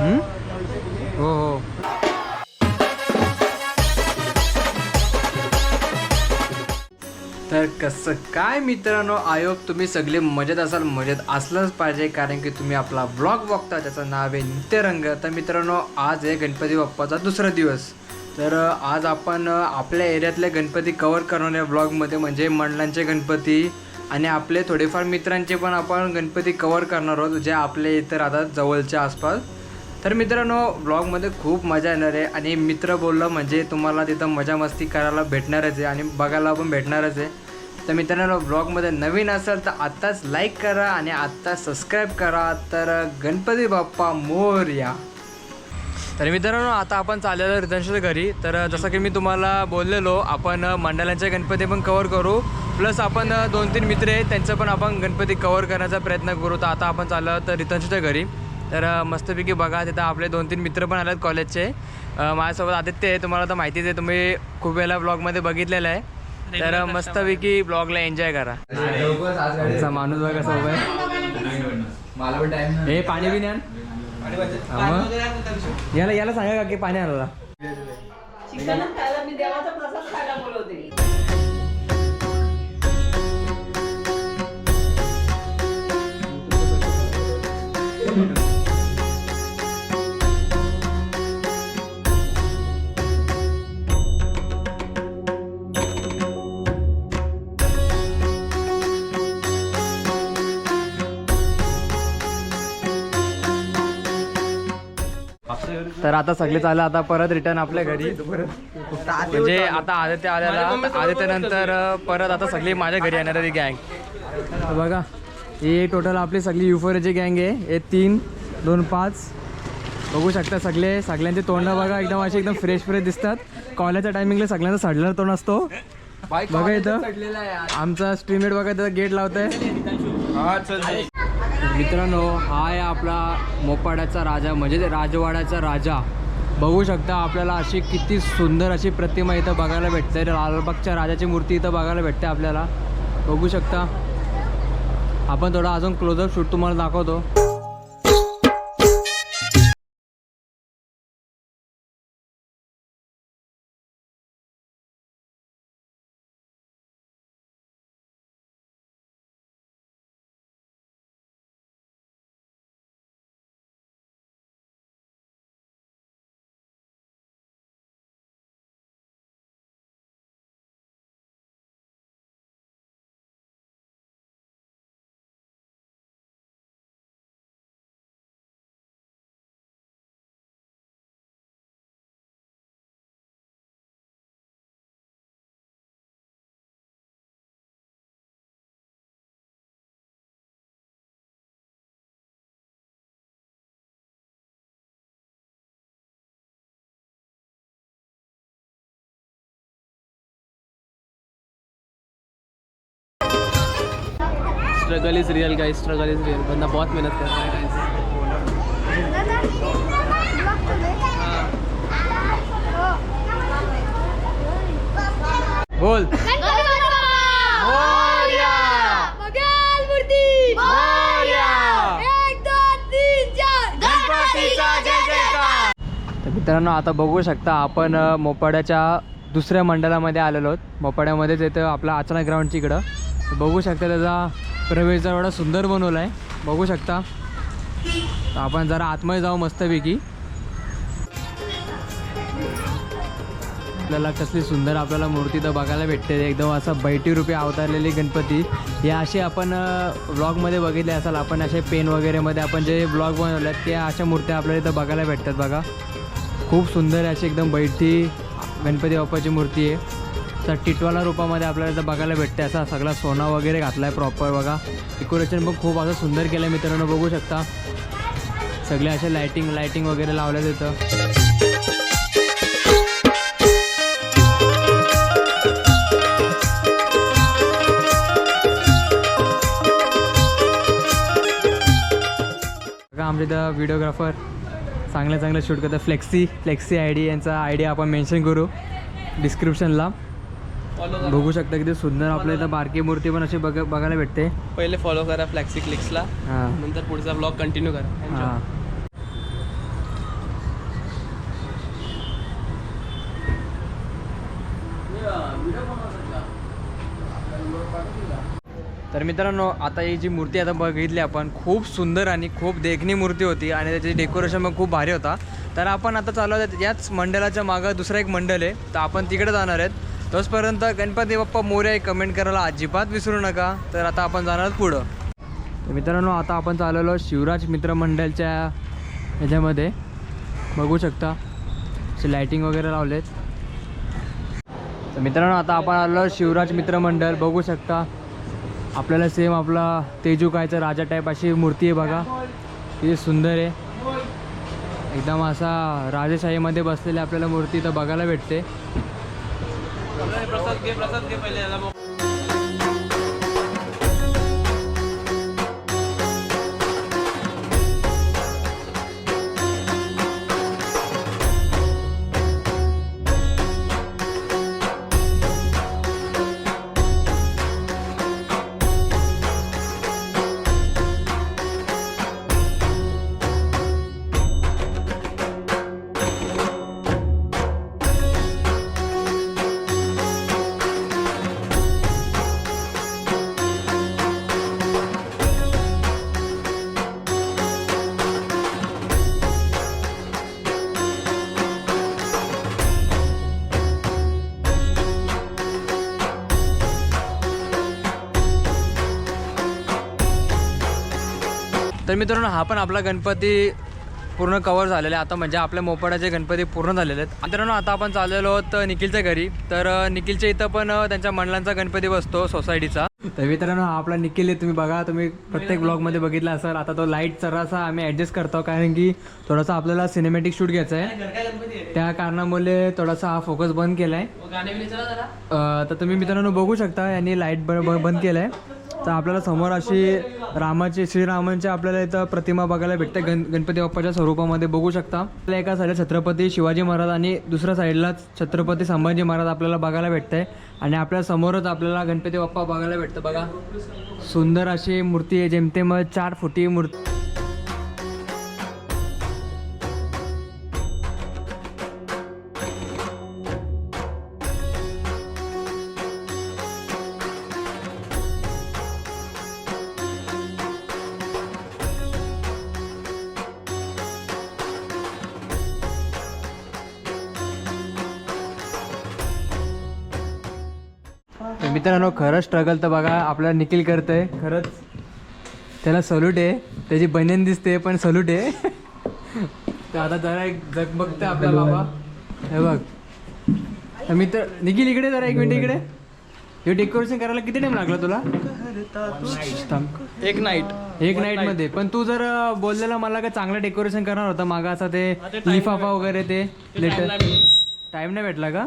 हम्म? हो हो. तर कसं काय मित्रांनो आयोग तुम्ही सगळे मजेत असाल मजेत असलंच पाहिजे कारण की तुम्ही आपला ब्लॉग बघता त्याचं नाव आहे नित्यरंग. तर मित्रांनो आज आहे गणपती बाप्पाचा दुसरा दिवस. तर आज आपण आपल्या एरियातले गणपती कवर करणार आहे ब्लॉगमध्ये म्हणजे मंडलांचे गणपती. आणि आपले थोडेफार मित्रांचे पण आपण गणपती कवर करणार आहोत जे आपले इथं राहतात जवळच्या आसपास. तर मित्रांनो ब्लॉगमध्ये खूप मजा येणार आहे आणि मित्र बोललं म्हणजे तुम्हाला तिथं मजा मस्ती करायला भेटणारच आहे आणि बघायला पण भेटणारच आहे. तर मित्रांनो ब्लॉगमध्ये नवीन असेल तर आत्ताच लाईक करा आणि आत्ता सबस्क्राईब करा. तर गणपती बाप्पा मोर्या. तर मित्रांनो आता आपण चाललेलो रितंशच्या घरी. तर जसं की मी तुम्हाला बोललेलो आपण मंडळांचे गणपती पण कवर करू. प्लस आपण दोन तीन मित्र आहेत त्यांचं पण आपण गणपती कवर करण्याचा प्रयत्न करू. तर आता आपण चाललो तर रितंशच्या घरी. तर मस्तपैकी बघा तिथं आपले दोन तीन मित्र पण आलेत कॉलेजचे माझ्यासोबत आदित्य आहे तुम्हाला तर माहितीच आहे तुम्ही खूप वेळेला ब्लॉगमध्ये बघितलेलं आहे. तर मस्तपैकी ब्लॉगला एन्जॉय करा. माणूस बघा आहे हे पाणी मग? याला याला सांगा का की पाणी आणला चिकन खायला मी देवाचा प्रसाद खायला बोलवते. आता सगळे चालले आता परत रिटर्न आपल्या घरी. म्हणजे आता आदित्य आलेला आदित्य नंतर परत आता सगळी माझ्या घरी येणार आहे गँग बघा ही टोटल आपली सगळी युफोरेची गँग आहे. हे तीन दोन पाच. बघू शकता सगळे सगळ्यांचे तोंड बघा एकदम असे एकदम फ्रेश फ्रेश दिसतात. कॉलेजच्या टायमिंगला सगळ्यांचा सडलेला तोंड असतो. बघा इथं. आमचा स्ट्रीमेट बघा इथं गेट लावतोय. मित्रांनो हा आहे आपला मोपाड्याचा राजा म्हणजे राजवाड्याचा राजा. बघू शकता आपल्याला अशी किती सुंदर अशी प्रतिमा इथं बघायला भेटते. लालबागच्या राजाची मूर्ती इथं बघायला भेटते आपल्याला. बघू शकता. आपण थोडा अजून क्लोजअप शूट तुम्हाला दाखवतो. Struggle is real guys struggle is real बंदा बहुत मेहनत कर रहा है गाइस बोल। तर मित्रांनो आता बघू शकता आपण मोपाड्याच्या दुसऱ्या मंडळामध्ये आलेलो आहोत. मोपाड्यामध्येच येतं आपला अचानक ग्राउंडची इकडं. बघू शकता त्याचा प्रवेश एवढा सुंदर बनवला आहे बघू शकता. आपण जरा आतमध्ये जाऊ मस्तपैकी. आपल्याला कसली सुंदर आपल्याला मूर्ती तर बघायला भेटते. एकदम असं बैठी रूपी अवतारलेली गणपती. हे असे आपण ब्लॉगमध्ये बघितले असाल आपण असे पेन वगैरेमध्ये आपण जे ब्लॉग बनवले ते अशा मूर्त्या आपल्याला इथं बघायला भेटतात बघा. खूप सुंदर अशी एकदम बैठी गणपती बाप्पाची मूर्ती आहे. तर टिटवाला रूपामध्ये आपल्याला इथं बघायला भेटते असा सगळा सोना वगैरे घातला आहे प्रॉपर बघा. डेकोरेशन पण खूप असं सुंदर केलं आहे मित्रांनो बघू शकता. सगळे असे लायटिंग लायटिंग वगैरे लावल्या तिथं बघा आमच्या इथं व्हिडिओग्राफर चांगले चांगले शूट करतात. फ्लेक्सी फ्लेक्सी आय डी यांचा आय डी आपण मेन्शन करू डिस्क्रिप्शनला बघू शकता किती सुंदर आपल्या इथं बारकी मूर्ती पण अशी बघ बघायला भेटते. पहिले फॉलो करा फ्लॅक्सी क्लिक्सला नंतर पुढचा ब्लॉग कंटिन्यू करा. तर मित्रांनो आता ही जी मूर्ती आता बघितली आपण खूप सुंदर आणि खूप देखणी मूर्ती होती आणि त्याची डेकोरेशन पण खूप भारी होता. तर आपण आता चालू याच मंडळाच्या मागं दुसरं एक मंडळ आहे. तर आपण तिकडे जाणार आहेत. तोचपर्यंत गणपती बाप्पा मोर्या कमेंट करायला अजिबात विसरू नका. तर आता आपण जाणार पुढं. तर मित्रांनो आता आपण चाललेलो शिवराज मित्र मंडळच्या ह्याच्यामध्ये. बघू शकता. असे लायटिंग वगैरे लावलेत. तर मित्रांनो आता आपण आलो शिवराज मित्र मंडळ. बघू शकता. आपल्याला सेम आपला तेजू कायचा राजा टाईप अशी मूर्ती आहे बघा. किती सुंदर आहे. एकदम असा राजेशाहीमध्ये बसलेली आपल्याला मूर्ती इथं बघायला भेटते. प्रसाद घे प्रसाद घे पहिले याला. तर मित्रांनो हा पण आपला गणपती पूर्ण कवर झालेला आहे. आता म्हणजे आपल्या मोपाडाचे गणपती पूर्ण झालेले आहेत. मित्रांनो आता आपण चाललेलो आहोत निखिलच्या घरी. तर निखिलच्या इथं पण त्यांच्या मंडळांचा गणपती बसतो सोसायटीचा तर मित्रांनो हा आपला निखिल आहे. तुम्ही बघा तुम्ही प्रत्येक ब्लॉगमध्ये बघितला असाल. आता तो लाइट जरासा आम्ही ॲडजस्ट करतो कारण की थोडासा आपल्याला सिनेमॅटिक शूट घ्यायचा आहे. त्या कारणामुळे थोडासा हा फोकस बंद केला आहे अ, तर तुम्ही मित्रांनो बघू शकता यांनी लाइट ब ब- बंद केलं आहे तर आपल्याला समोर अशी रामाची श्रीरामांची आपल्याला इथं प्रतिमा बघायला भेटते. गण गणपती बाप्पाच्या स्वरूपामध्ये बघू शकता. आपल्या एका साईडला छत्रपती शिवाजी महाराज आणि दुसऱ्या साईडला छत्रपती संभाजी महाराज आपल्याला बघायला भेटते. आणि आपल्या समोरच आपल्याला गणपती बाप्पा बघायला भेटतं. बघा. सुंदर अशी मूर्ती आहे जेमतेम चार फुटी मूर्ती. मित्रांनो खरं स्ट्रगल तर बघा आपल्याला निखिल करतंय. खरंच त्याला सल्यूट आहे. त्याची बनियन दिसते पण सल्यूट आहे. तर आता जरा एक जगबगतं आपला बाबा. हे बघ. तर मित्र निखिल इकडे जरा एक मिनिट इकडे. हे डेकोरेशन करायला किती टाइम लागला तुला. एक नाईट एक नाईटमध्ये. पण तू जर बोललेला मला का चांगलं डेकोरेशन करणार होता मागा असं ते लिफाफा वगैरे ते लेटर टाइम नाही भेटला. का?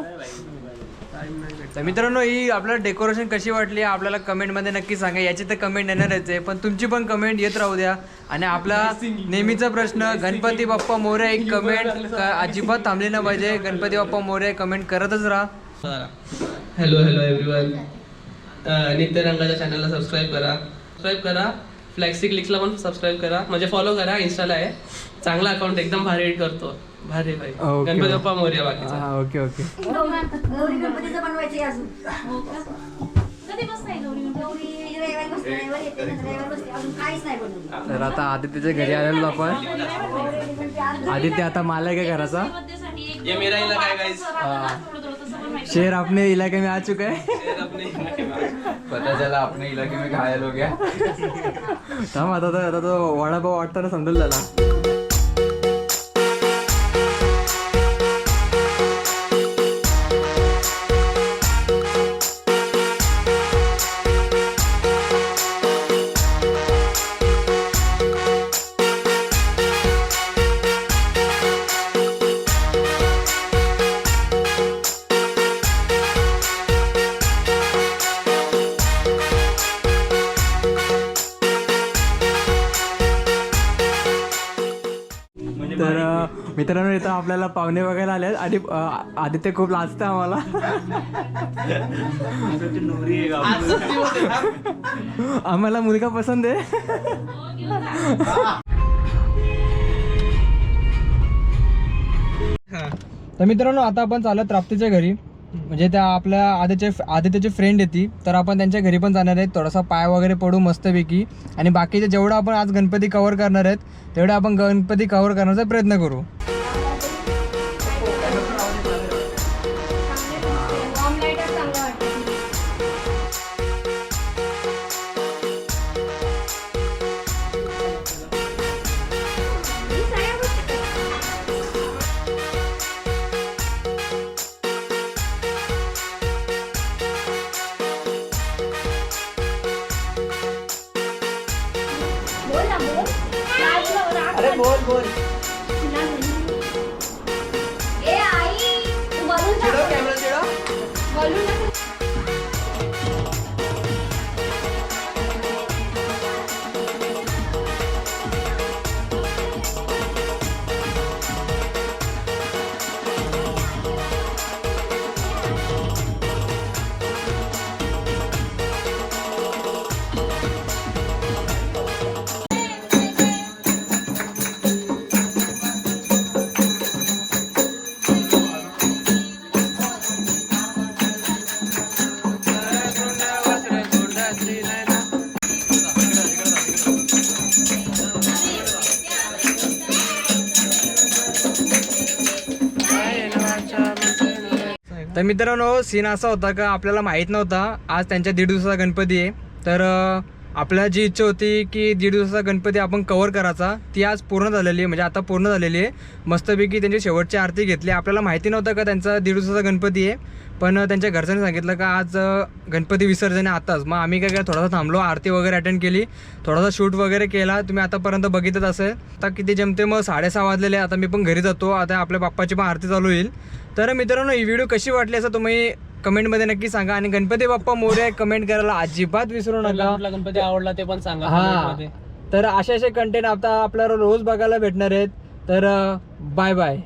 तर मित्रांनो ही आपल्याला डेकोरेशन कशी वाटली आपल्याला कमेंटमध्ये नक्की सांगा. याची तर कमेंट येणारच आहे पण तुमची पण कमेंट येत राहू द्या. आणि आपला नेहमीचा प्रश्न गणपती बाप्पा मोरे एक कमेंट अजिबात थांबली ना पाहिजे. गणपती बाप्पा मोरे कमेंट करतच राहा. हॅलो हॅलो एव्हरीवन नित्य रंगाच्या चॅनलला सबस्क्राईब करा. सबस्क्राईब करा. फ्लॅक्सी क्लिक्सला पण सबस्क्राईब करा. म्हणजे फॉलो करा. इन्स्टाला आहे. चांगला अकाउंट एकदम भारी एडिट करतो. भारी भाई. गणपती बाप्पा मोर्या बाकीचा. हा ओके ओके. गौरी गणपतीचं बनवायचे अजून. कधीपासून आहे गौरी गणपती? गौरी रविवारी बसते रविवारी येते नंतर रविवारी बसते. अजून काहीच नाही बनवलं. तर आता आदित्यच्या घरी आलेलो आपण. आदित्य आता मालक आहे घराचा? मध्ये एक ये मेरा इलाका है. गाइस थोडं थोडं तसं पण माहिती. शेर अपने इलाके में आ चुका है. पता चला अपने इलाके में घायल हो गया. थांब आता तर आता तो वडापाव वाटताना समजेल त्याला मित्रांनो इथं आपल्याला पाहुणे बघायला आले आहेत आणि अं, आदित्य खूप लाजतं आम्हाला. आम्हाला मुलगा पसंत आहे. तर मित्रांनो आता आपण चालत राप्तीच्या घरी. म्हणजे त्या आपल्या आदित्य आदित्यची फ्रेंड येते तर आपण त्यांच्या घरी पण जाणार आहेत थोडासा पाय वगैरे पडू मस्तपैकी. आणि बाकीचे जेवढं आपण आज गणपती कव्हर करणार आहेत तेवढं आपण गणपती कव्हर करण्याचा प्रयत्न करू. मित्रांनो सीन असा होता का आपल्याला माहीत नव्हता. आज त्यांच्या दीड दिवसाचा गणपती आहे. तर आपल्या जी इच्छा होती की दीड दिवसाचा गणपती आपण कवर करायचा ती आज पूर्ण झालेली आहे म्हणजे आता पूर्ण झालेली आहे. मस्तपैकी त्यांची शेवटची आरती घेतली. आपल्याला माहिती नव्हतं का त्यांचा दीड दिवसाचा गणपती आहे पण त्यांच्या घरच्यांनी सांगितलं का आज गणपती विसर्जन आहे आताच. मग आम्ही काय काय थोडासा थांबलो आरती वगैरे अटेंड केली. थोडासा शूट वगैरे केला. तुम्ही आतापर्यंत बघितच असेल. आता किती जमते मग साडेसहा वाजलेले आता मी पण घरी जातो. आता आपल्या बाप्पाची पण आरती चालू होईल. तर मित्रांनो ही व्हिडिओ कशी वाटली असं तुम्ही कमेंटमध्ये नक्की सांगा. आणि गणपती बाप्पा मोर्या कमेंट करायला अजिबात विसरू नका. कुठला गणपती आवडला ते पण सांगा हा. तर असे असे कंटेंट आता आपल्याला रोज बघायला भेटणार आहेत. तर बाय बाय